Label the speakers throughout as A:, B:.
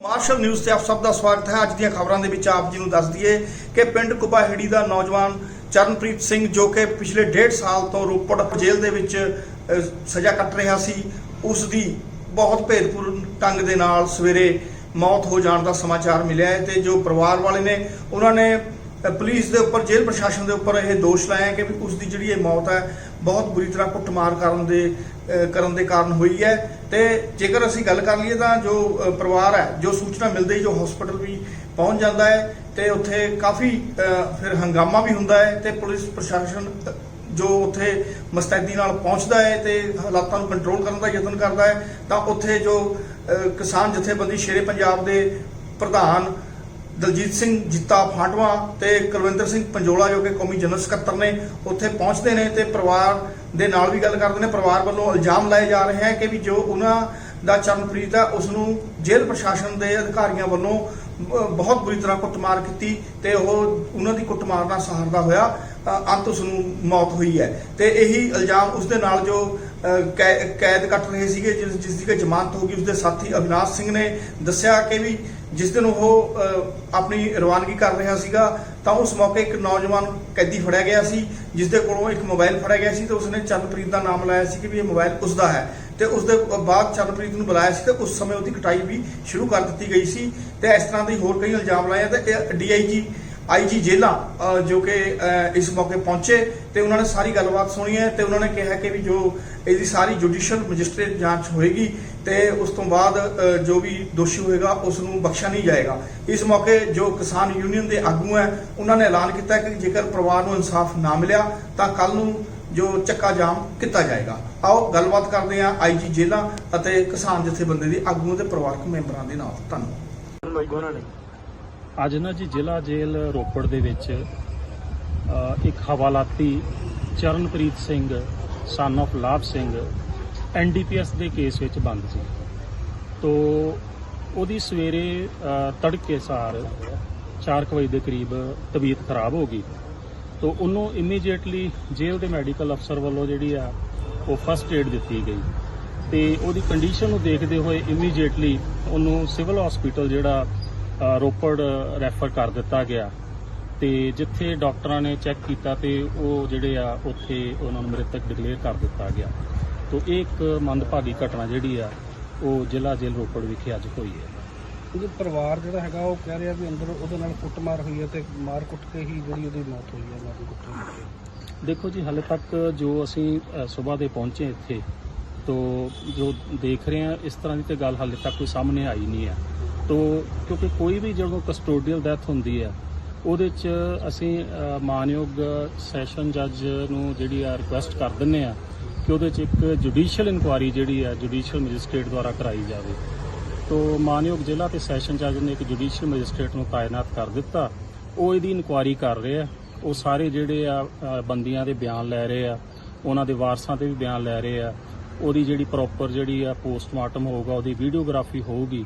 A: Martial news ਤੇ ਆਪ ਸਭ ਦਾ ਸਵਾਗਤ ਹੈ। ਅੱਜ ਦੀਆਂ ਖਬਰਾਂ ਦੇ ਵਿੱਚ ਆਪ ਜੀ ਨੂੰ ਦੱਸ ਦਈਏ ਕਿ ਪਿੰਡ ਕੁਬਾਹੇੜੀ ਦਾ ਨੌਜਵਾਨ ਚਰਨਪ੍ਰੀਤ ਸਿੰਘ ਜੋ ਕਿ ਪਿਛਲੇ ਡੇਢ ਸਾਲ ਤੋਂ ਰੋਪੜ ਜੇਲ੍ਹ ਦੇ ਵਿੱਚ ਅਹ, ਸਜ਼ਾ ਕੱਟ ਰਿਹਾ ਸੀ ਉਸ ਦੀ ਬਹੁਤ ਭੇਦਪੂਰਨ ਢੰਗ ਦੇ ਨਾਲ ਸਵੇਰੇ ਮੌਤ ਹੋ ਜਾਣ ਦਾ ਸਮਾਚਾਰ ਮਿਲਿਆ ਹੈ ਤੇ ਜੋ ਪਰਿਵਾਰ ਵਾਲੇ ਨੇ ਉਹਨਾਂ ਨੇ ਅਹ, ਪੁਲਿਸ ਦੇ ਉੱਪਰ ਜੇਲ੍ਹ ਪ੍ਰਸ਼ਾਸਨ ਦੇ ਉੱਪਰ ਇਹ ਦੋਸ਼ ਲਾਇਆ ਕਿ ਵੀ ਉਸ ਦੀ ਜਿਹੜੀ ਇਹ ਮੌਤ ਹੈ ਬਹੁਤ ਬੁਰੀ ਤਰ੍ਹਾਂ ਕੁੱਟਮਾਰ ਕਰਨ ਦੇ ਕਰਨ ਦੇ ਕਾਰਨ ਹੋਈ ਹੈ। ਤੇ ਜੇਕਰ ਅਸੀਂ ਗੱਲ ਕਰ ਲਈਏ ਤਾਂ ਜੋ ਪਰਿਵਾਰ ਹੈ, ਜੋ ਸੂਚਨਾ ਮਿਲਦੇ ਹੀ ਜੋ ਹਸਪੀਟਲ ਵੀ ਪਹੁੰਚ ਜਾਂਦਾ ਹੈ, ਤੇ ਉੱਥੇ ਕਾਫੀ ਫਿਰ ਹੰਗਾਮਾ ਵੀ ਹੁੰਦਾ ਹੈ ਤੇ ਪੁਲਿਸ ਪ੍ਰਸ਼ਾਸਨ ਜੋ ਉੱਥੇ ਮਸਤੈਦੀ ਨਾਲ ਪਹੁੰਚਦਾ ਹੈ ਤੇ ਹਾਲਾਤਾਂ ਨੂੰ ਕੰਟਰੋਲ ਕਰਨ ਦਾ ਯਤਨ ਕਰਦਾ ਹੈ, ਤਾਂ ਉੱਥੇ ਜੋ ਕਿਸਾਨ ਜਥੇਬੰਦੀ ਸ਼ੇਰੇ ਪੰਜਾਬ ਦੇ ਪ੍ਰਧਾਨ ਦਲਜੀਤ ਸਿੰਘ ਜਿੱਤਾ ਫਾਟਵਾ ਤੇ ਕੁਲਵਿੰਦਰ ਸਿੰਘ ਪੰਜੋਲਾ ਜੋ ਕਿ ਕੌਮੀ ਜਨਰਲ ਸਕੱਤਰ ਨੇ ਉੱਥੇ ਪਹੁੰਚਦੇ ਨੇ ਤੇ ਪਰਿਵਾਰ ਦੇ ਨਾਲ ਵੀ ਗੱਲ ਕਰਦੇ ਨੇ। ਪਰਿਵਾਰ ਵੱਲੋਂ ਇਲਜ਼ਾਮ ਲਾਏ ਜਾ ਰਹੇ ਹੈ ਕਿ ਵੀ ਜੋ ਉਹਨਾਂ ਦਾ ਚਰਨਪ੍ਰੀਤ ਹੈ, ਉਸ ਨੂੰ ਜੇਲ੍ਹ ਪ੍ਰਸ਼ਾਸਨ ਦੇ ਅਧਿਕਾਰੀਆਂ ਵੱਲੋਂ ਬਹੁਤ ਬੁਰੀ ਤਰ੍ਹਾਂ ਕੁੱਟਮਾਰ ਕੀਤੀ ਤੇ ਉਹ ਉਹਨਾਂ ਦੀ ਕੁੱਟਮਾਰ ਨਾਲ ਸਹਾਰਦਾ ਹੋਇਆ ਅੰਤ ਉਸ ਨੂੰ ਮੌਤ ਹੋਈ ਹੈ। ਤੇ ਇਹੀ ਇਲਜ਼ਾਮ ਉਸ ਦੇ ਨਾਲ ਜੋ ਕੈ- ਕੈਦ ਕੱਟ ਰਹੇ ਸੀਗੇ, ਜਿਸ ਜਿਸ ਦੀ ਕਿ ਜ਼ਮਾਨਤ ਹੋ ਗਈ ਉਸ ਦੇ ਸਾਥੀ ਅਵਿਨਾਸ਼ ਸਿੰਘ ਨੇ ਦੱਸਿਆ ਕਿ ਵੀ ਜਿਸ ਦਿਨ ਉਹ ਆਪਣੀ ਰਵਾਨਗੀ ਕਰ ਰਿਹਾ ਸੀਗਾ ਤਾਂ ਉਸ ਮੌਕੇ ਇੱਕ ਨੌਜਵਾਨ ਕੈਦੀ ਫੜਿਆ ਗਿਆ ਸੀ ਜਿਸ ਦੇ ਕੋਲੋਂ ਇੱਕ ਮੋਬਾਈਲ ਫੜਿਆ ਗਿਆ ਸੀ ਤੇ ਉਸਨੇ ਚਰਨਪ੍ਰੀਤ ਦਾ ਨਾਮ ਲਾਇਆ ਸੀ ਕਿ ਵੀ ਇਹ ਮੋਬਾਈਲ ਉਸ ਦਾ ਹੈ। ਤੇ ਉਸ ਦੇ ਬਾਅਦ ਚਰਨਪ੍ਰੀਤ ਨੂੰ ਬੁਲਾਇਆ ਸੀ ਤੇ ਉਸ ਸਮੇਂ ਉਹਦੀ ਕਟਾਈ ਵੀ ਸ਼ੁਰੂ ਕਰ ਦਿੱਤੀ ਗਈ ਸੀ ਤੇ ਇਸ ਤਰ੍ਹਾਂ ਦੇ ਹੋਰ ਕਈ ਇਲਜ਼ਾਮ ਲਾਏ ਆ ਤੇ ਡੀਆਈਜੀ ਆਈਜੀ ਜੇਲਾ ਅ, ਜੋ ਕਿ ਇਸ ਮੌਕੇ ਪਹੁੰਚੇ ਤੇ ਉਹਨਾਂ ਨੇ ਸਾਰੀ ਗੱਲਬਾਤ ਸੁਣੀ ਹੈ ਤੇ ਉਹਨਾਂ ਨੇ ਕਿਹਾ ਕਿ ਵੀ ਜੋ ਇਹਦੀ ਸਾਰੀ ਜੁਡੀਸ਼ੀਅਲ ਮੈਜਿਸਟ੍ਰੇਟ ਜਾਂਚ ਹੋਏਗੀ ਤੇ ਉਸ ਤੋਂ ਬਾਅਦ ਜੋ ਵੀ ਦੋਸ਼ੀ ਹੋਏਗਾ ਉਸ ਨੂੰ ਬਖਸ਼ਿਆ ਨਹੀਂ ਜਾਏਗਾ। ਇਸ ਮੌਕੇ ਜੋ ਕਿਸਾਨ ਯੂਨੀਅਨ ਦੇ ਆਗੂ ਹੈ, ਉਹਨਾਂ ਨੇ ਐਲਾਨ ਕੀਤਾ ਕਿ ਜੇਕਰ ਪਰਿਵਾਰ ਨੂੰ ਇਨਸਾਫ ਨਾ ਮਿਲਿਆ, ਤਾਂ ਕੱਲ ਨੂੰ ਜੋ ਚੱਕਾ ਜਾਮ ਕੀਤਾ ਜਾਏਗਾ। ਆਓ, ਗੱਲਬਾਤ ਕਰਦੇ ਹਾਂ ਆਈਜੀ ਜੇਲਾ ਅਤੇ ਕਿਸਾਨ ਜਥੇਬੰਦੀ ਦੇ ਆਗੂਆਂ ਤੇ ਪਰਿਵਾਰਕ ਮੈਂਬਰਾਂ ਦੇ ਨਾਲ। ਧੰਨਵਾਦ।
B: ਅੱਜ ਨਾ ਜੀ ਜ਼ਿਲ੍ਹਾ ਜੇਲ ਰੋਪੜ ਦੇ ਵਿੱਚ ਇੱਕ ਹਵਾਲਾਤੀ ਚਰਨਪ੍ਰੀਤ ਸਿੰਘ ਸਨ of ਲਾਭ ਸਿੰਘ ਐਨਡੀਪੀਐਸ ਦੇ ਕੇਸ ਵਿੱਚ ਬੰਦ ਸੀ। ਤੋ ਉਹਦੀ ਸਵੇਰੇ ਤੜਕੇ ਸਾਰ 4 ਵਜੇ ਦੇ ਕਰੀਬ ਤਬੀਅਤ ਖਰਾਬ ਹੋ ਗਈ। ਤੋ ਉਹਨੂੰ ਇਮੀਡੀਏਟਲੀ ਜੇਲ੍ਹ ਦੇ ਮੈਡੀਕਲ ਅਫਸਰ ਵੱਲੋਂ ਜਿਹੜੀ ਆ, ਉਹ ਫਸਟ ਏਡ ਦਿੱਤੀ ਗਈ। ਤੇ ਉਹਦੀ ਕੰਡੀਸ਼ਨ ਨੂੰ ਦੇਖਦੇ ਹੋਏ ਇਮੀਡੀਏਟਲੀ ਉਹਨੂੰ ਸਿਵਲ ਹਸਪੀਟਲ ਜਿਹੜਾ ਰੋਪੜ ਰੈਫਰ ਕਰ ਦਿੱਤਾ ਗਿਆ। ਤੇ ਜਿੱਥੇ ਡਾਕਟਰਾਂ ਨੇ ਚੈੱਕ ਕੀਤਾ ਤੇ ਉਹ ਜਿਹੜੇ ਆ, ਉੱਥੇ ਉਹਨਾਂ ਨੂੰ ਮ੍ਰਿਤਕ ਡਿਕਲੇਅਰ ਕਰ ਦਿੱਤਾ ਗਿਆ। ਤੋ ਇਹ ਇੱਕ ਮੰਦਭਾਗੀ ਘਟਨਾ ਜਿਹੜੀ ਆ ਉਹ ਜ਼ਿਲ੍ਹਾ ਜੇਲ੍ਹ ਰੋਪੜ ਵਿਖੇ ਅੱਜ ਹੋਈ ਹੈ।
C: ਉਹਦੇ ਪਰਿਵਾਰ ਜਿਹੜਾ ਹੈਗਾ ਉਹ ਕਹਿ ਰਿਹਾ ਵੀ ਅੰਦਰ ਉਹਦੇ ਨਾਲ ਕੁੱਟਮਾਰ ਹੋਈ ਹੈ ਤੇ ਮਾਰ ਕੁੱਟ ਕੇ ਹੀ ਜਿਹੜੀ ਉਹਦੀ ਮੌਤ ਹੋਈ ਹੈ ਮਾਰ ਕੁੱਟ ਕੇ
B: ਦੇਖੋ ਜੀ ਹਾਲੇ ਤੱਕ ਜੋ ਅਸੀਂ ਸਵੇਰ ਦੇ ਪਹੁੰਚੇ ਇੱਥੇ ਤੋ ਜੋ ਦੇਖ ਰਹੇ ਹਾਂ ਇਸ ਤਰ੍ਹਾਂ ਦੀ ਤੇ ਗੱਲ ਹਾਲੇ ਤੱਕ ਕੋਈ ਸਾਹਮਣੇ ਆਈ ਨਹੀਂ ਹੈ। ਤੋ ਕਿਉਂਕਿ ਕੋਈ ਵੀ ਜਦੋਂ ਕਸਟੋਡੀਅਲ ਡੈਥ ਹੁੰਦੀ ਹੈ ਉਹਦੇ 'ਚ ਅਸੀਂ ਮਾਨਯੋਗ ਸੈਸ਼ਨ ਜੱਜ ਨੂੰ ਜਿਹੜੀ ਆ ਰਿਕੁਐਸਟ ਕਰ ਦਿੰਨੇ ਆ ਕਿ ਉਹਦੇ 'ਚ ਇੱਕ ਜੁਡੀਸ਼ੀਅਲ ਇਨਕੁਆਰੀ ਜਿਹੜੀ ਆ ਜੁਡੀਸ਼ੀਅਲ ਮੈਜਿਸਟ੍ਰੇਟ ਦੁਆਰਾ ਕਰਾਈ ਜਾਵੇ। ਤੋ ਮਾਨਯੋਗ ਜ਼ਿਲ੍ਹਾ ਤੇ ਸੈਸ਼ਨ ਜੱਜ ਨੇ ਇੱਕ ਜੁਡੀਸ਼ੀਅਲ ਮੈਜਿਸਟ੍ਰੇਟ ਨੂੰ ਤਾਇਨਾਤ ਕਰ ਦਿੱਤਾ। ਉਹ ਇਹਦੀ ਇਨਕੁਆਰੀ ਕਰ ਰਹੇ ਆ। ਉਹ ਸਾਰੇ ਜਿਹੜੇ ਆ ਬੰਦੀਆਂ ਦੇ ਬਿਆਨ ਲੈ ਰਹੇ ਆ, ਉਹਨਾਂ ਦੇ ਵਾਰਸਾਂ ਤੇ ਵੀ ਬਿਆਨ ਲੈ ਰਹੇ ਆ। ਉਹਦੀ ਜਿਹੜੀ ਪ੍ਰੋਪਰ ਜਿਹੜੀ ਆ ਪੋਸਟਮਾਰਟਮ ਹੋਊਗਾ, ਉਹਦੀ ਵੀਡੀਓਗ੍ਰਾਫੀ ਹੋਊਗੀ।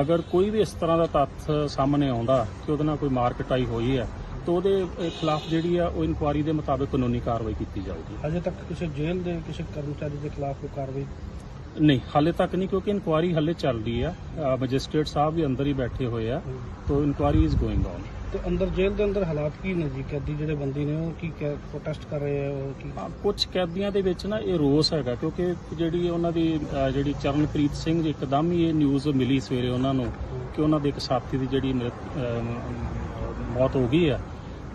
B: ਅਗਰ ਕੋਈ ਵੀ ਇਸ ਤਰ੍ਹਾਂ ਦਾ ਤੱਥ ਸਾਹਮਣੇ ਆਉਂਦਾ ਕਿ ਉਹਦੇ ਨਾਲ ਕੋਈ ਮਾਰ ਕਟਾਈ ਹੋਈ ਹੈ ਤਾਂ ਉਹਦੇ ਖਿਲਾਫ ਜਿਹੜੀ ਆ ਉਹ ਇਨਕੁਆਰੀ ਦੇ ਮੁਤਾਬਕ ਕਾਨੂੰਨੀ ਕਾਰਵਾਈ ਕੀਤੀ ਜਾਊਗੀ।
C: ਅਜੇ ਤੱਕ ਕਿਸੇ ਜੇਲ੍ਹ ਦੇ ਕਿਸੇ ਕਰਮਚਾਰੀ ਦੇ ਖਿਲਾਫ ਕੋਈ ਕਾਰਵਾਈ?
B: ਨਹੀਂ ਹਾਲੇ ਤੱਕ ਨਹੀਂ ਕਿਉਂਕਿ ਇਨਕੁਆਰੀ ਹਾਲੇ ਚੱਲ ਰਹੀ ਆ ਮੈਜਿਸਟ੍ਰੇਟ ਸਾਹਿਬ ਵੀ ਅੰਦਰ ਹੀ ਬੈਠੇ ਹੋਏ ਆ ਤੋ ਇਨਕੁਆਰੀ ਇਜ਼ ਗੋਇੰਗ ਔਨ
C: ਤੇ ਅੰਦਰ ਜੇਲ੍ਹ ਦੇ ਅੰਦਰ ਹਾਲਾਤ ਕੀ ਨੇ ਜੀ? ਕੈਦੀ ਜਿਹੜੇ ਬੰਦੀ ਨੇ ਉਹ ਕੀ ਪ੍ਰੋਟੈਸਟ ਕਰ ਰਹੇ ਆ ਉਹ ਕੀ?
B: ਹਾਂ ਕੁਝ ਕੈਦੀਆਂ ਦੇ ਵਿੱਚ ਨਾ ਇਹ ਰੋਸ ਹੈਗਾ ਕਿਉਂਕਿ ਜਿਹੜੀ ਉਹਨਾਂ ਦੀ ਅ, ਜਿਹੜੀ ਚਰਨਪ੍ਰੀਤ ਸਿੰਘ ਇੱਕਦਮ ਹੀ ਇਹ ਨਿਊਜ਼ ਮਿਲੀ ਸਵੇਰੇ ਉਹਨਾਂ ਨੂੰ ਕਿ ਉਹਨਾਂ ਦੇ ਇੱਕ ਸਾਥੀ ਦੀ ਜਿਹੜੀ ਮ੍ਰਿਤ- ਅ, ਮੌਤ ਹੋ ਗਈ ਆ।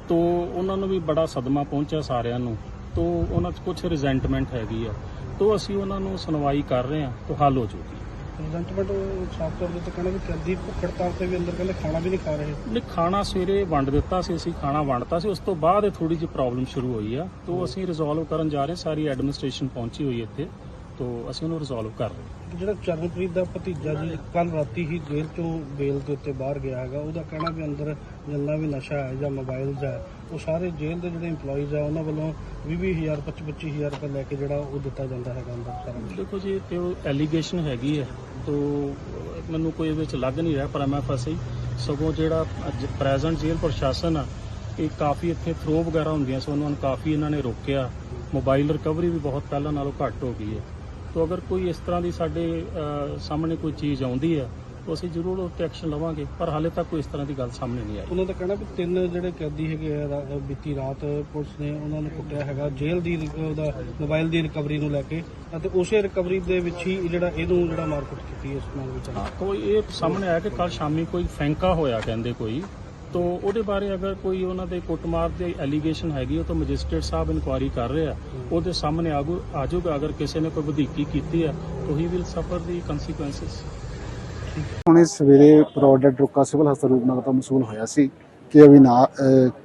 B: ਤੋ ਉਹਨਾਂ ਨੂੰ ਵੀ ਬੜਾ ਸਦਮਾ ਪਹੁੰਚਿਆ ਸਾਰਿਆਂ ਨੂੰ। ਤੋ ਉਹਨਾਂ 'ਚ ਕੁਝ ਰਿਜ਼ੈਂਟਮੈਂਟ ਹੈਗੀ ਆ। ਤੋ ਅਸੀਂ ਉਹਨਾਂ ਨੂੰ ਸੁਣਵਾਈ ਕਰ ਰਹੇ ਹਾਂ ਤੋ ਹੱਲ ਹੋ ਜਾਊਗੀ
C: ਪ੍ਰੈਜ਼ੈਂਟਮੈਂਟ ਸਾਫ਼ ਤੌਰ ਤੇ ਕਹਿੰਦੇ ਵੀ ਕੈਦੀ ਭੁੱਖ ਹੜਤਾਲ ਤੇ ਵੀ ਅੰਦਰ ਕਹਿੰਦੇ ਖਾਣਾ ਵੀ ਨਹੀਂ ਖਾ ਰਹੇ।
B: ਨਹੀਂ ਖਾਣਾ ਸਵੇਰੇ ਵੰਡ ਦਿੱਤਾ ਸੀ ਅਸੀਂ ਖਾਣਾ ਵੰਡਤਾ ਸੀ। ਉਸ ਤੋਂ ਬਾਅਦ ਥੋੜੀ ਜਿਹੀ ਪ੍ਰੋਬਲਮ ਸ਼ੁਰੂ ਹੋਈ ਆ। ਤੋ ਅਸੀਂ ਰਿਜ਼ੋਲਵ ਕਰਨ ਜਾ ਰਹੇ। ਸਾਰੀ ਐਡਮਿਨਿਸਟ੍ਰੇਸ਼ਨ ਪਹੁੰਚੀ ਹੋਈ ਇੱਥੇ। ਤੋ ਅਸੀਂ ਉਹਨੂੰ ਰਿਜ਼ੋਲਵ ਕਰ ਰਹੇ ਹਾਂ।
C: ਤੇ ਜਿਹੜਾ ਚਰਨਪ੍ਰੀਤ ਦਾ ਭਤੀਜਾ ਜੀ ਕੱਲ ਰਾਤੀ ਹੀ ਜੇਲ੍ਹ ਚੋਂ ਬੇਲ ਦੇ ਉੱਤੇ ਬਾਹਰ ਗਿਆ ਹੈਗਾ ਉਹਦਾ ਕਹਿਣਾ ਵੀ ਅੰਦਰ ਜਿੰਨਾ ਵੀ ਨਸ਼ਾ ਹੈ ਜਾਂ ਮੋਬਾਈਲਸ ਹੈ ਉਹ ਸਾਰੇ ਜੇਲ੍ਹ ਦੇ ਜਿਹੜੇ EMPLOYEES ਆ ਉਹਨਾਂ ਵੱਲੋਂ 20-20000 25-25000 ਰੁਪਏ ਲੈ ਕੇ ਜਿਹੜਾ ਉਹ ਦਿੱਤਾ ਜਾਂਦਾ ਹੈਗਾ ਅੰਦਰ ਸਾਰਾ।
B: ਦੇਖੋ ਜੀ ਤੇ ਉਹ ਐਲੀਗੇਸ਼ਨ ਹੈਗੀ ਹੈ ਤੋ ਮੈਨੂੰ ਕੋਈ ਇਹਦੇ ਵਿੱਚ ਲੱਗ ਨਹੀਂ ਰਿਹਾ ਪਰ ਮੈਂ ਫਸੇ। ਸਗੋਂ ਜਿਹੜਾ ਅੱਜ ਪ੍ਰੈਜ਼ੈਂਟ ਜੇਲ੍ਹ ਪ੍ਰਸ਼ਾਸਨ ਆ ਇਹ ਕਾਫੀ ਇੱਥੇ ਥਰੋ ਵਗੈਰਾ ਹੁੰਦੀਆਂ ਸੋ ਉਹਨਾਂ ਨੂੰ ਕਾਫੀ ਇਹਨਾਂ ਨੇ ਰੋਕਿਆ। ਮੋਬਾਈਲ ਰਿਕਵਰੀ ਵੀ ਬਹੁਤ ਪਹਿਲਾਂ ਨਾਲੋਂ ਘੱਟ ਹੋ ਗਈ ਹੈ। ਤੋ ਅਗਰ ਕੋਈ ਇਸ ਤਰ੍ਹਾਂ ਦੀ ਸਾਡੇ ਸਾਹਮਣੇ ਕੋਈ ਚੀਜ਼ ਆਉਂਦੀ ਹੈ ਤਾਂ ਅਸੀਂ ਜ਼ਰੂਰ ਉੱਤੇ ਐਕਸ਼ਨ ਲਵਾਂਗੇ ਪਰ ਹਾਲੇ ਤੱਕ ਕੋਈ ਇਸ ਤਰ੍ਹਾਂ ਦੀ ਗੱਲ ਸਾਹਮਣੇ ਨਹੀਂ ਆਈ।
C: ਉਹਨਾਂ ਦਾ ਕਹਿਣਾ ਵੀ ਤਿੰਨ ਜਿਹੜੇ ਕੈਦੀ ਹੈਗੇ ਆ ਰਾ- ਬੀਤੀ ਰਾਤ ਪੁਲਿਸ ਨੇ ਉਹਨਾਂ ਨੂੰ ਕੁੱਟਿਆ ਹੈਗਾ ਜੇਲ੍ਹ ਦੀ ਰਿਕ- ਉਹਦਾ ਮੋਬਾਈਲ ਦੀ ਰਿਕਵਰੀ ਨੂੰ ਲੈ ਕੇ ਅਤੇ ਉਸੇ ਰਿਕਵਰੀ ਦੇ ਵਿੱਚ ਹੀ ਜਿਹੜਾ ਇਹਨੂੰ ਜਿਹੜਾ ਮਾਰਕੁੱਟ ਕੀਤੀ ਇਸ ਨਾਲ ਵਿੱਚ।
B: ਹਾਂ ਕੋਈ ਇਹ ਸਾਹਮਣੇ ਆਇਆ ਕਿ ਕੱਲ ਸ਼ਾਮੀ ਕੋਈ ਫੈਂਕਾ ਹੋਇਆ ਕਹਿੰਦੇ ਕੋਈ। ਤੋ ਉਹਦੇ ਬਾਰੇ ਅਗਰ ਕੋਈ ਉਹਨਾਂ ਦੇ ਕੁੱਟਮਾਰ ਦੀ ਐਲੀਗੇਸ਼ਨ ਹੈਗੀ ਉਹ ਤਾਂ ਮੈਜਿਸਟ੍ਰੇਟ ਸਾਹਿਬ ਇਨਕੁਆਇਰੀ ਕਰ ਰਹੇ ਆ। ਉਹਦੇ ਸਾਹਮਣੇ ਆਗੂ ਆਜੂਗਾ ਅਗਰ ਕਿਸੇ ਨੇ ਕੋਈ ਵਧੀਕੀ ਕੀਤੀ ਹੈ ਤਾਂ ਹੀ ਵਿਲ ਸਫਰ ਦੀ ਕਨਸੀਕੁਐਂਸਸ
D: ਹੁਣੇ ਸਵੇਰੇ ਪ੍ਰੋਡਕਟ ਰੁਕਾ ਸਿਵਲ ਹਸਪਤਾਲ ਰੂਪਨਗਰ ਤੋਂ ਮਸੂਲ ਹੋਇਆ ਸੀ ਕਿ ਅਵਿਨਾ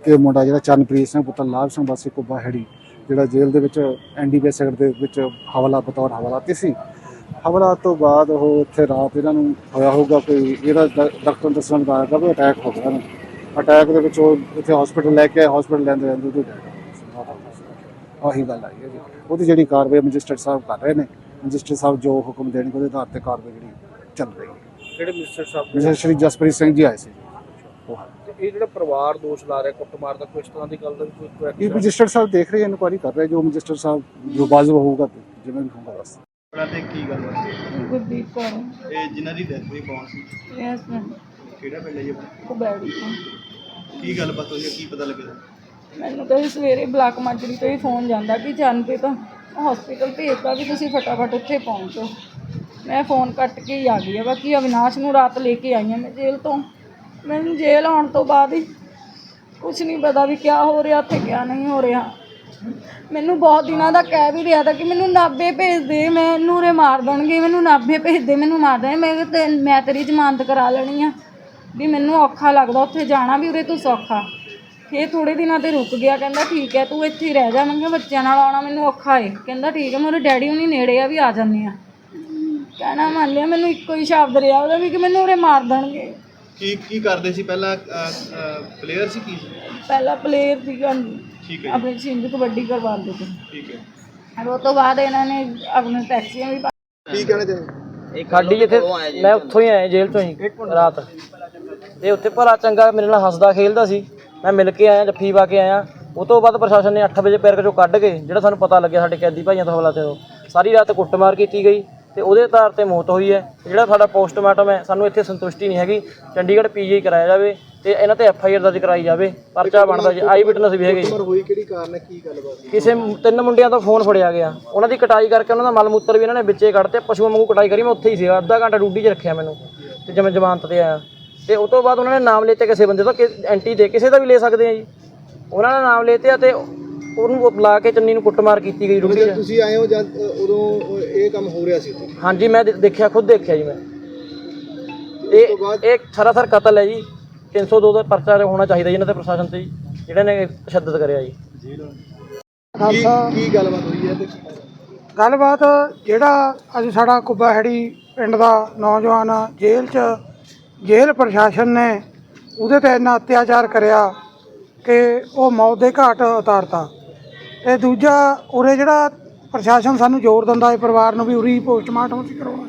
D: ਕਿ ਮੁੰਡਾ ਜਿਹੜਾ ਚਰਨਪ੍ਰੀਤ ਸਿੰਘ ਪੁੱਤਰ ਲਾਭ ਸਿੰਘ ਵਾਸੀ ਕੁੱਬਾ ਹੈੜੀ ਜਿਹੜਾ ਜੇਲ੍ਹ ਦੇ ਵਿੱਚ ਐਨਡੀਪੀਐਸ ਸੈਕਟਰ ਦੇ ਵਿੱਚ ਹਵਾਲਾ ਬਤੌਰ ਹਵਾਲਾਤੀ ਸੀ। ਹਵਾਲਾ ਤੋਂ ਬਾਅਦ ਉਹ ਇੱਥੇ ਰਾਤ ਇਹਨਾਂ ਨੂੰ ਹੋਇਆ ਹੋਊਗਾ ਕੋਈ ਇਹਦਾ ਡਾਕਟਰ ਦੱਸਣ ਦਾ ਅਟੈਕ ਹੋ ਗਿਆ ਅਟੈਕ ਦੇ ਵਿੱਚ ਉਹ ਇੱਥੇ ਹਸਪੀਟਲ ਲੈ ਕੇ ਆਏ ਹਸਪੀਟਲ ਲੈਂਦੇ ਲੈਂਦੇ ਉਹਦੀ ਹੋ ਹੋ ਸੀ। ਉਹੀ ਗੱਲ ਆਈ ਹੈ ਜੀ। ਉਹਦੀ ਜਿਹੜੀ ਕਾਰਵਾਈ ਮੈਜਿਸਟਰੇਟ ਸਾਹਿਬ ਕਰ ਰਹੇ ਨੇ ਮੈਜਿਸਟਰੇਟ ਸਾਹਿਬ ਜੋ ਹੁਕਮ ਦੇਣਗੇ ਉਹਦੇ ਆਧਾਰ ਤੇ ਕਾਰਵਾਈ ਜਿਹੜੀ ਚੱਲ ਰਹੀ ਹੈ।
C: ਜਿਹੜੇ ਮਿਨਿਸਟਰ ਸਾਹਿਬ
D: ਮਿਸਟਰ ਸ਼੍ਰੀ ਜਸਪ੍ਰੀਤ ਸਿੰਘ ਜੀ ਆਏ ਸੀ।
C: ਇਹ ਜਿਹੜਾ ਪਰਿਵਾਰ ਦੋਸ਼ ਲਾ ਰਿਹਾ ਕੁੱਟਮਾਰ ਦਾ ਕੋਈ ਇਸ ਤਰ੍ਹਾਂ ਦੀ ਗੱਲ ਦਾ ਵੀ ਕੋਈ
D: ਇਹ ਮੈਜਿਸਟਰ ਸਾਹਿਬ ਦੇਖ ਰਹੇ ਇਨਕੁਆਰੀ ਕਰ ਰਹੇ ਜੋ ਮੈਜਿਸਟਰ ਸਾਹਿਬ ਜੋ ਵਾਜਬ ਹੋਊਗਾ ਤੇ ਜਿਵੇਂ ਵੀ ਹੋਊਗਾ ਬਸ।
E: ਤੇ ਕੀ ਗੱਲ ਵਾ
F: ਗੁਰਦੀਪ ਕੌਰ।
E: ਇਹ ਜਿਨ੍ਹਾਂ ਦੀ ਡੈਥ ਹੋਈ ਕੌਣ ਸੀ?
F: ਯੈਸ ਮੈਮ
E: ਕਿਹੜਾ ਪਿੰਡ ਹੈ ਜੀ ਆਪਣਾ?
F: ਕੁਬੈੜੀ ਤੋਂ।
E: ਕੀ ਗੱਲਬਾਤ ਹੋਈ ਹੈ? ਕੀ ਪਤਾ ਲੱਗਿਆ?
F: ਮੈਨੂੰ ਤਾਂ ਸਵੇਰੇ ਬਲਾਕ ਮਾਜਰੀ ਤੋਂ ਹੀ ਫੋਨ ਜਾਂਦਾ ਕਿ ਚੰਨਪ੍ਰੀਤ ਤਾਂ ਹਸਪੀਟਲ ਭੇਜਦਾ ਵੀ ਤੁਸੀਂ ਫਟਾਫਟ ਉੱਥੇ ਪਹੁੰਚੋ। ਮੈਂ ਫੋਨ ਕੱਟ ਕੇ ਹੀ ਆ ਗਈ ਆ ਬਾਕੀ ਅਵਿਨਾਸ਼ ਨੂੰ ਰਾਤ ਲੈ ਕੇ ਆਈ ਹਾਂ ਮੈਂ ਜੇਲ੍ਹ ਤੋਂ। ਮੈਨੂੰ ਜੇਲ੍ਹ ਆਉਣ ਤੋਂ ਬਾਅਦ ਹੀ ਕੁਝ ਨਹੀਂ ਪਤਾ ਵੀ ਕਿਆ ਹੋ ਰਿਹਾ ਤੇ ਕਿਆ ਨਹੀਂ ਹੋ ਰਿਹਾ। ਮੈਨੂੰ ਬਹੁਤ ਦਿਨਾਂ ਦਾ ਕਹਿ ਵੀ ਰਿਹਾ ਤਾਂ ਕਿ ਮੈਨੂੰ ਨਾਭੇ ਭੇਜ ਦੇ ਮੈਨੂੰ ਉਰੇ ਮਾਰ ਦੇਣਗੇ ਮੈਨੂੰ ਨਾਭੇ ਭੇਜ ਦੇ ਮੈਨੂੰ ਮਾਰ ਦੇਣਗੇ ਮੈਂ ਕਿਹਾ ਤੇ ਮੈਂ ਤੇਰੀ ਜ਼ਮਾਨਤ ਕਰਾ ਲੈਣੀ ਆ। ਵੀ ਮੈਨੂੰ ਔਖਾ ਲੱਗਦਾ ਉੱਥੇ ਜਾਣਾ ਵੀ ਉਰੇ ਤੂੰ ਸੌਖਾ। ਇਹ ਥੋੜੇ ਦਿਨਾਂ ਤੇ ਰੁਕ ਗਿਆ ਕਹਿੰਦਾ ਠੀਕ ਹੈ ਤੂੰ ਇੱਥੇ ਹੀ ਰਹਿ ਜਾ ਮੈਂ ਕਿਹਾ ਬੱਚਿਆਂ ਨਾਲ ਆਉਣਾ ਮੈਨੂੰ ਔਖਾ ਏ। ਕਹਿੰਦਾ ਠੀਕ ਹੈ ਮੇਰੇ ਡੈਡੀ ਹੁਣੀ ਨੇੜੇ ਆ ਵੀ ਆ ਜਾਂਦੇ ਆ ਕਹਿਣਾ ਮੰਨ ਲਿਆ ਮੈਨੂੰ ਇੱਕੋ ਹੀ ਸ਼ਬਦ ਰਿਹਾ ਉਹਦਾ ਵੀ ਕਿ ਮੈਨੂੰ ਉਰੇ ਮਾਰ ਦੇਣਗੇ।
E: ਕੀ ਕੀ ਕਰਦੇ ਸੀ ਪਹਿਲਾਂ ਪਲੇਅਰ ਸੀ ਕੀ? ਸੀ?
F: ਪਹਿਲਾ ਪਲੇਅਰ ਸੀਗਾ
E: ਠੀਕ ਹੈ
F: ਆਪਣੇ ਸਿੰਧ ਕਬੱਡੀ ਕਰਵਾਉਂਦੇ ਤੇ
E: ਠੀਕ ਹੈ।
F: ਔਰ ਉਹ ਤੋਂ ਬਾਅਦ ਇਹਨਾਂ ਨੇ ਆਪਣੇ ਟੈਕਸੀਆਂ ਵੀ
E: ਕੀ ਕਹਿਣਾ ਚਾਹੁੰਦੇ?
G: ਸਾਡੀ ਜਿੱਥੇ ਮੈਂ ਉੱਥੋਂ ਹੀ ਆਇਆ ਜੇਲ੍ਹ ਤੋਂ ਹੀ ਰਾਤ। ਤੇ ਉੱਥੇ ਭਲਾ ਚੰਗਾ ਮੇਰੇ ਨਾਲ ਹੱਸਦਾ ਖੇਲਦਾ ਸੀ। ਮੈਂ ਮਿਲ ਕੇ ਆਇਆ ਜੱਫੀ ਪਾ ਕੇ ਆਇਆ। ਉਹ ਤੋਂ ਬਾਅਦ ਪ੍ਰਸ਼ਾਸਨ ਨੇ 8 ਵਜੇ ਪੈਰਕ ਚੋਂ ਕੱਢ ਕੇ ਜਿਹੜਾ ਸਾਨੂੰ ਪਤਾ ਲੱਗਿਆ ਸਾਡੇ ਕੈਦੀ ਭਾਈਆਂ ਤੋਂ ਹਵਾਲਾ ਤੇ ਸਾਰੀ ਰਾਤ ਕੁੱਟਮਾਰ ਕੀਤੀ ਗਈ ਤੇ ਉਹਦੇ ਆਧਾਰ ਤੇ ਮੌਤ ਹੋਈ ਹੈ। ਜਿਹੜਾ ਸਾਡਾ ਪੋਸਟਮਾਰਟਮ ਹੈ ਸਾਨੂੰ ਇੱਥੇ ਸੰਤੁਸ਼ਟੀ ਨਹੀਂ ਹੈਗੀ। ਚੰਡੀਗੜ੍ਹ ਪੀਜੀ ਕਰਾਇਆ ਜਾਵੇ ਤੇ ਇਹਨਾਂ ਤੇ ਐਫ ਆਈ ਆਰ ਦਰਜ ਕਰਾਈ ਜਾਵੇ। ਪਰਚਾ ਬਣਦਾ ਜੀ ਆਈ ਵਿਟਨੈਸ ਵੀ ਹੈਗੇ। ਜੀ
E: ਹੋਈ ਕਿਹੜੀ ਕਾਰਨ ਹੈ? ਕੀ ਗੱਲਬਾਤ ਸੀ
G: ਕਿਸੇ ਤਿੰਨ ਮੁੰਡਿਆਂ ਤੋਂ ਫੋਨ ਫੜਿਆ ਗਿਆ। ਉਹਨਾਂ ਦੀ ਕਟਾਈ ਕਰਕੇ ਉਹਨਾਂ ਦਾ ਮਲ ਮੂਤਰ ਵੀ ਇਹਨਾਂ ਨੇ ਵਿੱਚੇ ਕੱਢਤੇ। ਪਸ਼ੂਆਂ ਵਾਂਗੂ ਕਟਾਈ ਕਰੀ ਮੈਂ ਉੱਥੇ ਹੀ ਸੀਗਾ। ਅੱਧਾ ਘੰਟਾ ਡਿਊਟੀ 'ਚ ਰੱਖਿਆ ਮੈਨੂੰ। ਤੇ ਜਿਵੇਂ ਜ਼ਮਾਨਤ ਤੇ ਆਇਆ। ਤੇ ਉਸ ਤੋਂ ਬਾਅਦ ਉਹਨਾਂ ਨੇ ਨਾਮ ਲੇਤੇ ਕਿਸੇ ਬੰਦੇ ਤੋਂ ਕਿ ਐਂਟੀ ਦੇ ਕਿਸੇ ਦਾ ਵੀ ਲੈ ਸਕਦੇ ਆ ਜੀ। ਉਹਨਾਂ ਨੇ ਨਾਮ ਲੇਤੇ ਆ ਤੇ ਉਹਨੂੰ ਬੁਲਾ ਕੇ ਚੰਨੀ ਨੂੰ ਕੁੱਟਮਾਰ ਕੀਤੀ ਗਈ 'ਚ
E: ਤੁਸੀਂ ਆਏ ਹੋ ਜਦ ਉਦੋਂ ਇਹ ਕੰਮ ਹੋ ਰਿਹਾ ਸੀ ਉੱਥੇ
G: ਹਾਂਜੀ ਮੈਂ ਦੇ- ਦੇਖਿਆ ਖੁਦ ਦੇਖਿਆ ਜੀ ਮੈਂ। ਇਹ ਇਹ ਸਰਾਸਰ ਕਤਲ ਹੈ ਜੀ। 302 ਦਾ ਪਰਚਾ ਹੋਣਾ ਚਾਹੀਦਾ ਜੀ ਇਹਨਾਂ ਤੇ ਪ੍ਰਸ਼ਾਸਨ ਤੇ ਜੀ ਜਿਹੜੇ ਨੇ ਤਸ਼ੱਦਦ ਕਰਿਆ ਜੀ।
E: ਕੀ ਕੀ ਗੱਲਬਾਤ ਹੋਈ ਹੈ ਤੇ?
H: ਗੱਲਬਾਤ ਜਿਹੜਾ ਅੱਜ ਸਾਡਾ ਕੁੱਬਾ ਹੈੜੀ ਪਿੰਡ ਦਾ ਨੌਜਵਾਨ ਜੇਲ੍ਹ 'ਚ ਜੇਲ੍ਹ ਪ੍ਰਸ਼ਾਸਨ ਨੇ ਉਹਦੇ ਤੇ ਇੰਨਾ ਅਤਿਆਚਾਰ ਕਰਿਆ ਕਿ ਉਹ ਮੌਤ ਦੇ ਘਾਟ ਉਤਾਰਤਾ। ਤੇ ਦੂਜਾ ਉਰੇ ਜਿਹੜਾ ਪ੍ਰਸ਼ਾਸਨ ਸਾਨੂੰ ਜ਼ੋਰ ਦਿੰਦਾ ਹੈ ਪਰਿਵਾਰ ਨੂੰ ਵੀ ਉਰੀ ਪੋਸਟਮਾਰਟਮ ਅਸੀਂ ਕਰਾਉਣਾ।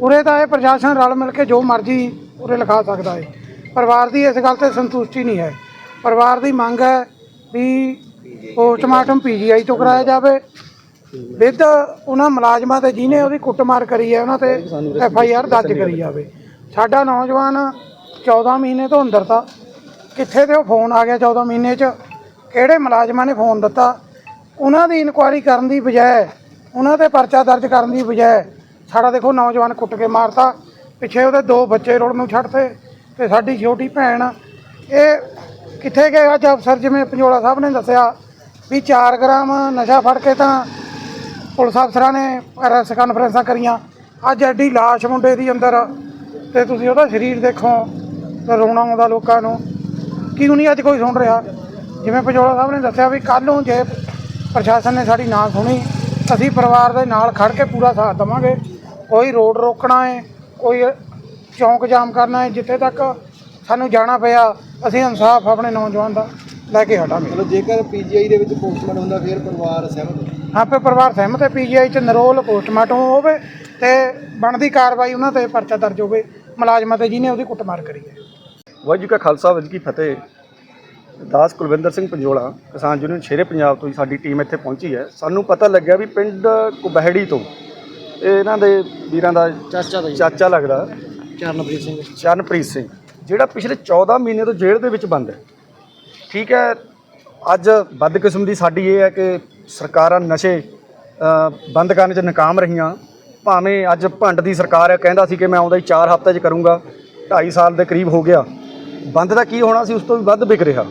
H: ਉਰੇ ਤਾਂ ਇਹ ਪ੍ਰਸ਼ਾਸਨ ਰਲ ਮਿਲ ਕੇ ਜੋ ਮਰਜ਼ੀ ਉਰੇ ਲਿਖਾ ਸਕਦਾ ਹੈ। ਪਰਿਵਾਰ ਦੀ ਇਸ ਗੱਲ ਤੇ ਸੰਤੁਸ਼ਟੀ ਨਹੀਂ ਹੈ। ਪਰਿਵਾਰ ਦੀ ਮੰਗ ਹੈ ਵੀ ਪੋਸਟਮਾਰਟਮ ਪੀਜੀਆਈ ਤੋਂ ਕਰਾਇਆ ਜਾਵੇ। ਵਿਦ ਉਹਨਾਂ ਮੁਲਾਜ਼ਮਾਂ ਤੇ ਜਿਹਨੇ ਉਹਦੀ ਕੁੱਟਮਾਰ ਕਰੀ ਹੈ ਉਹਨਾਂ ਤੇ ਐਫ ਆਈ ਆਰ ਦਰਜ ਕਰੀ ਜਾਵੇ। ਸਾਡਾ ਨੌਜਵਾਨ 14 ਮਹੀਨੇ ਤੋਂ ਅੰਦਰ ਤਾ ਕਿੱਥੇ ਤੇ ਉਹ ਫੋਨ ਆ ਗਿਆ 14 ਮਹੀਨੇ 'ਚ? ਕਿਹੜੇ ਮੁਲਾਜ਼ਮਾਂ ਨੇ ਫੋਨ ਦਿੱਤਾ? ਉਹਨਾਂ ਦੀ ਇਨਕੁਆਇਰੀ ਕਰਨ ਦੀ ਬਜਾਏ, ਉਹਨਾਂ ਤੇ ਪਰਚਾ ਦਰਜ ਕਰਨ ਦੀ ਬਜਾਏ ਸਾਡਾ ਦੇਖੋ ਨੌਜਵਾਨ ਕੁੱਟ ਕੇ ਮਾਰਤਾ। ਪਿੱਛੇ ਉਹਦੇ ਦੋ ਬੱਚੇ ਰੋਡ ਨੂੰ ਛੱਡਤੇ ਤੇ ਸਾਡੀ ਛੋਟੀ ਭੈਣ, ਇਹ ਕਿੱਥੇ ਗਏ? ਅੱਜ ਅਫਸਰ ਜਿਵੇਂ ਪੰਜੋਲਾ ਸਾਹਿਬ ਨੇ ਦੱਸਿਆ ਵੀ 4 ਗ੍ਰਾਮ ਨਸ਼ਾ ਫੜ ਕੇ ਤਾਂ ਪੁਲਿਸ ਅਫਸਰਾਂ ਨੇ ਪ੍ਰੈਸ ਕਾਨਫਰੰਸਾਂ ਕਰੀਆਂ। ਅੱਜ ਐਡੀ ਲਾਸ਼ ਮੁੰਡੇ ਦੀ ਅੰਦਰ ਤੇ ਤੁਸੀਂ ਉਹਦਾ ਸਰੀਰ ਦੇਖੋ ਤਾਂ ਰੋਣਾ ਆਉਂਦਾ ਲੋਕਾਂ ਨੂੰ। ਕਿਉਂ ਨਹੀਂ ਅੱਜ ਕੋਈ ਸੁਣ ਰਿਹਾ? ਜਿਵੇਂ ਪੰਜੋਲਾ ਸਾਹਿਬ ਨੇ ਦੱਸਿਆ ਵੀ ਕੱਲ੍ਹ ਨੂੰ ਜੇ ਪ੍ਰਸ਼ਾਸਨ ਨੇ ਸਾਡੀ ਨਾ ਸੁਣੀ ਅਸੀਂ ਪਰਿਵਾਰ ਦੇ ਨਾਲ ਖੜ ਕੇ ਪੂਰਾ ਸਾਥ ਦੇਵਾਂਗੇ। ਕੋਈ ਰੋਡ ਰੋਕਣਾ ਹੈ ਕੋਈ ਚੌਂਕ ਜਾਮ ਕਰਨਾ ਹੈ ਜਿੱਥੇ ਤੱਕ ਸਾਨੂੰ ਜਾਣਾ ਪਿਆ ਅਸੀਂ ਇਨਸਾਫ ਆਪਣੇ ਨੌਜਵਾਨ ਦਾ ਲੈ ਕੇ ਹਟਾਂਗੇ।
E: ਮਤਲਬ ਜੇਕਰ ਪੀਜੀਆਈ ਦੇ ਵਿੱਚ ਪੋਸਟਮਾਰਟਮ ਹੁੰਦਾ ਫਿਰ ਪਰਿਵਾਰ ਸਹਿਮਤ ਹੈ
H: ਆਪੇ ਪਰਿਵਾਰ ਸਹਿਮਤ ਹੈ ਪੀਜੀਆਈ ਚ ਨਰੋਲ ਪੋਸਟਮਾਰਟਮ ਹੋਵੇ ਤੇ ਬਣਦੀ ਕਾਰਵਾਈ ਉਹਨਾਂ ਤੇ ਪਰਚਾ ਦਰਜ ਹੋਵੇ। ਮੁਲਾਜ਼ਮਾਂ ਤੇ ਜਿਹਨੇ ਉਹਦੀ ਕੁੱਟਮਾਰ ਕਰੀ ਹੈ।
I: ਵਾਹਿਗੁਰੂ ਜੀ ਕਾ ਖਾਲਸਾ ਵਾਹਿਗੁਰੂ ਜੀ ਕੀ ਫਤਿਹ। ਦਾਸ ਕੁਲਵਿੰਦਰ ਸਿੰਘ ਪੰਜੋਲਾ ਕਿਸਾਨ ਯੂਨੀਅਨ ਸ਼ੇਰੇ ਪੰਜਾਬ ਤੋਂ ਹੀ ਸਾਡੀ ਟੀਮ ਇੱਥੇ ਪਹੁੰਚੀ ਹੈ। ਸਾਨੂੰ ਪਤਾ ਲੱਗਿਆ ਵੀ ਪਿੰਡ ਕੁਬਹਿੜੀ ਤੋਂ ਇਹ ਇਹਨਾਂ ਦੇ ਵੀਰਾਂ ਦਾ ਚਾਚਾ ਦਾ ਚਾਚਾ ਲੱਗਦਾ।
G: ਚਰਨਪ੍ਰੀਤ ਸਿੰਘ।
I: ਚਰਨਪ੍ਰੀਤ ਸਿੰਘ ਜਿਹੜਾ ਪਿਛਲੇ 14 ਮਹੀਨੇ ਤੋਂ ਜੇਲ੍ਹ ਦੇ ਵਿੱਚ ਬੰਦ ਹੈ। ਠੀਕ ਹੈ ਅੱਜ ਬਦਕਿਸਮ ਦੀ ਸਾਡੀ ਇਹ ਹੈ ਕਿ ਸਰਕਾਰਾਂ ਨਸ਼ੇ ਬੰਦ ਕਰਨ 'ਚ ਨਾਕਾਮ ਰਹੀਆਂ। ਭਾਵੇਂ ਅੱਜ ਭੰਡ ਦੀ ਸਰਕਾਰ ਹੈ ਕਹਿੰਦਾ ਸੀ ਕਿ ਮੈਂ ਆਉਂਦਾ ਹੀ 4 ਹਫ਼ਤੇ 'ਚ ਕਰੂੰਗਾ 2.5 ਸਾਲ ਦੇ ਕਰੀਬ ਹੋ ਗਿਆ। ਬੰਦ ਦਾ ਕੀ ਹੋਣਾ ਸੀ, ਉਸ ਤੋਂ ਵੀ ਵੱਧ ਵਿਕ ਰਿਹਾ।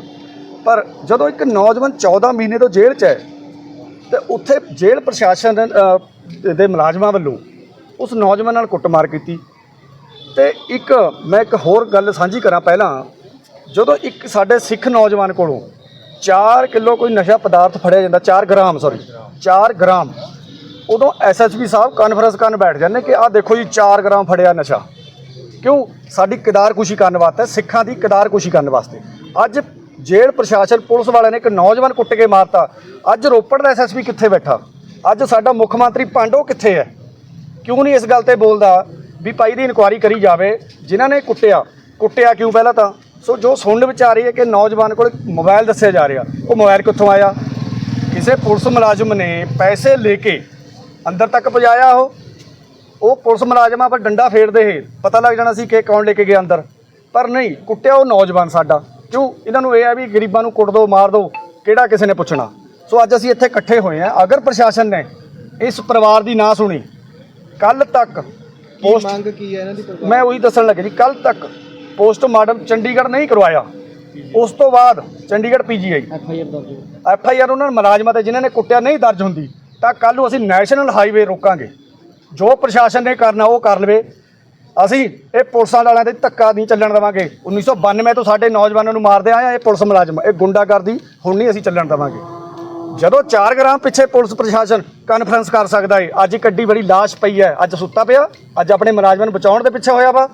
I: ਪਰ ਜਦੋਂ ਇੱਕ ਨੌਜਵਾਨ 14 ਮਹੀਨੇ ਤੋਂ ਜੇਲ੍ਹ 'ਚ ਹੈ, ਤੇ ਉੱਥੇ ਜੇਲ੍ਹ ਪ੍ਰਸ਼ਾਸਨ ਦੇ ਮੁਲਾਜ਼ਮਾਂ ਵੱਲੋਂ ਉਸ ਨੌਜਵਾਨ ਨਾਲ ਕੁੱਟਮਾਰ ਕੀਤੀ। ਤੇ ਇੱਕ, ਮੈਂ ਇੱਕ ਹੋਰ ਗੱਲ ਸਾਂਝੀ ਕਰਾਂ ਪਹਿਲਾਂ। ਜਦੋਂ ਇੱਕ ਸਾਡੇ ਸਿੱਖ ਨੌਜਵਾਨ ਕੋਲੋਂ 4 ਕਿਲੋ ਕੋਈ ਨਸ਼ਾ ਪਦਾਰਥ ਫੜਿਆ ਜਾਂਦਾ 4 ਗ੍ਰਾਮ ਸੌਰੀ 4 ਗ੍ਰਾਮ ਉਦੋਂ ਐਸਐਸਪੀ ਸਾਹਿਬ ਕਾਨਫਰੰਸ ਕਰਨ ਬੈਠ ਜਾਂਦੇ ਕਿ ਆਹ ਦੇਖੋ ਜੀ 4 ਗ੍ਰਾਮ ਫੜਿਆ ਨਸ਼ਾ। ਕਿਉਂ? ਸਾਡੀ ਕਿਦਾਰਕੁਸ਼ੀ ਕਰਨ ਵਾਸਤੇ, ਸਿੱਖਾਂ ਦੀ ਕਿਦਾਰਕੁਸ਼ੀ ਕਰਨ ਵਾਸਤੇ। ਅੱਜ ਜੇਲ੍ਹ ਪ੍ਰਸ਼ਾਸਨ, ਪੁਲਿਸ ਵਾਲਿਆਂ ਨੇ ਇੱਕ ਨੌਜਵਾਨ ਕੁੱਟ ਕੇ ਮਾਰਤਾ। ਅੱਜ ਰੋਪੜ ਦਾ ਐਸਐਸਪੀ ਕਿੱਥੇ ਬੈਠਾ? ਅੱਜ ਸਾਡਾ ਮੁੱਖ ਮੰਤਰੀ ਪਾਂਡੋ ਕਿੱਥੇ ਹੈ? ਕਿਉਂ ਨਹੀਂ ਇਸ ਗੱਲ ਤੇ ਬੋਲਦਾ ਵੀ ਭਾਈ ਦੀ ਇਨਕੁਆਇਰੀ ਕਰੀ ਜਾਵੇ, ਜਿਨ੍ਹਾਂ ਨੇ ਕੁੱਟਿਆ? ਕੁੱਟਿਆ ਕਿਉਂ ਪਹਿਲਾਂ ਤਾਂ? ਸੋ ਜੋ ਸੁਣਨ ਵਿੱਚ ਆ ਰਹੀ ਹੈ ਕਿ ਨੌਜਵਾਨ ਕੋਲ ਮੋਬਾਈਲ ਦੱਸਿਆ ਜਾ ਰਿਹਾ, ਉਹ ਮੋਬਾਈਲ ਕਿੱਥੋਂ ਆਇਆ? ਕਿਸੇ ਪੁਲਿਸ ਮੁਲਾਜ਼ਮ ਨੇ ਪੈਸੇ ਲੈ ਕੇ ਅੰਦਰ ਤੱਕ ਪਹੁੰਚਾਇਆ ਉਹ। ਉਹ ਪੁਲਿਸ ਮੁਲਾਜ਼ਮਾਂ ਪਰ ਡੰਡਾ ਫੇਰਦੇ ਹੀ ਪਤਾ ਲੱਗ ਜਾਣਾ ਸੀ ਕਿ ਕੌਣ ਲੈ ਕੇ ਗਿਆ ਅੰਦਰ। ਪਰ ਨਹੀਂ ਕੁੱਟਿਆ ਉਹ ਨੌਜਵਾਨ ਸਾਡਾ। ਕਿਉਂ? ਇਹਨਾਂ ਨੂੰ ਇਹ ਹੈ ਵੀ ਗਰੀਬਾਂ ਨੂੰ ਕੁੱਟ ਦੋ ਮਾਰ ਦੋ ਕਿਹੜਾ ਕਿਸੇ ਨੇ ਪੁੱਛਣਾ? ਸੋ ਅੱਜ ਅਸੀਂ ਇੱਥੇ ਇਕੱਠੇ ਹੋਏ ਹਾਂ। ਅਗਰ ਪ੍ਰਸ਼ਾਸਨ ਨੇ ਇਸ ਪਰਿਵਾਰ ਦੀ ਨਾ ਸੁਣੀ ਕੱਲ ਤੱਕ ਪੋਸਟ
E: ਮੰਗ ਕੀ ਹੈ ਇਹਨਾਂ ਦੀ ਪਰਿਵਾਰ?
I: ਮੈਂ ਉਹੀ ਦੱਸਣ ਲੱਗਾ ਜੀ ਕੱਲ ਤੱਕ ਪੋਸਟਮਾਰਟਮ ਚੰਡੀਗੜ੍ਹ ਨਹੀਂ ਕਰਵਾਇਆ। ਉਸ ਤੋਂ ਬਾਅਦ Chandigarh PGI.
G: F I R ਦਰਜ
I: ਐਫ ਆਈ ਆਰ ਉਹਨਾਂ ਮੁਲਾਜ਼ਮਾਂ ਤੇ ਜਿਨ੍ਹਾਂ ਨੇ ਕੁੱਟਿਆ ਨਹੀਂ ਦਰਜ ਹੁੰਦੀ। ਤਾਂ ਕੱਲ ਨੂੰ ਅਸੀਂ ਨੈਸ਼ਨਲ ਹਾਈਵੇ ਰੋਕਾਂਗੇ। ਜੋ ਪ੍ਰਸ਼ਾਸਨ ਨੇ ਕਰਨਾ, ਉਹ ਕਰ ਲਵੇ। ਅਸੀਂ ਇਹ ਪੁਲਿਸਾਂ ਵਾਲਿਆਂ 'ਤੇ ਧੱਕਾ ਨਹੀਂ ਚੱਲਣ ਦੇਵਾਂਗੇ। 1992 ਤੋਂ ਸਾਡੇ ਨੌਜਵਾਨਾਂ ਨੂੰ ਮਾਰਦੇ ਆਏ ਆ ਇਹ ਪੁਲਿਸ ਮੁਲਾਜ਼ਮ। ਇਹ ਗੁੰਡਾਗਰਦੀ, ਹੁਣ ਨਹੀਂ ਅਸੀਂ ਚੱਲਣ ਦੇਵਾਂਗੇ। ਜਦੋਂ 4 ਗ੍ਰਾਮ ਪਿੱਛੇ ਪੁਲਿਸ ਪ੍ਰਸ਼ਾਸਨ ਕਾਨਫਰੰਸ ਕਰ ਸਕਦਾ ਏ, ਅੱਜ ਇੱਕ ਏਡੀ ਬੜੀ ਲਾਸ਼ ਪਈ ਹੈ, ਅੱਜ ਸੁੱਤਾ ਪਿਆ, ਅੱਜ ਆਪਣੇ ਮੁਲਾਜ਼ਮਾਂ ਨੂੰ ਬਚਾਉਣ ਦੇ ਪਿੱਛੇ ਹੋਇਆ ਵਾ।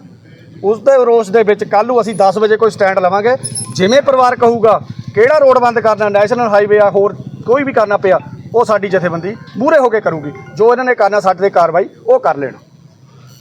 I: ਉਸ ਦੇ ਰੋਸ ਦੇ ਵਿੱਚ ਕੱਲ੍ਹ ਨੂੰ ਅਸੀਂ 10 ਵਜੇ ਕੋਈ ਸਟੈਂਡ ਲਵਾਂਗੇ। ਜਿਵੇਂ ਪਰਿਵਾਰ ਕਹੂਗਾ, ਕਿਹੜਾ ਰੋਡ ਬੰਦ ਕਰਨਾ ਨੈਸ਼ਨਲ ਹਾਈਵੇ ਆ, ਹੋਰ ਕੋਈ ਵੀ ਕਰਨਾ ਪਿਆ ਉਹ ਸਾਡੀ ਜਥੇਬੰਦੀ ਮੂਹਰੇ ਹੋ ਕੇ ਕਰੂਗੀ। ਜੋ ਇਹਨਾਂ ਨੇ ਕਰਨਾ ਸਾਡੇ ਤੇ ਕਾਰਵਾਈ, ਉਹ ਕਰ ਲੈਣ।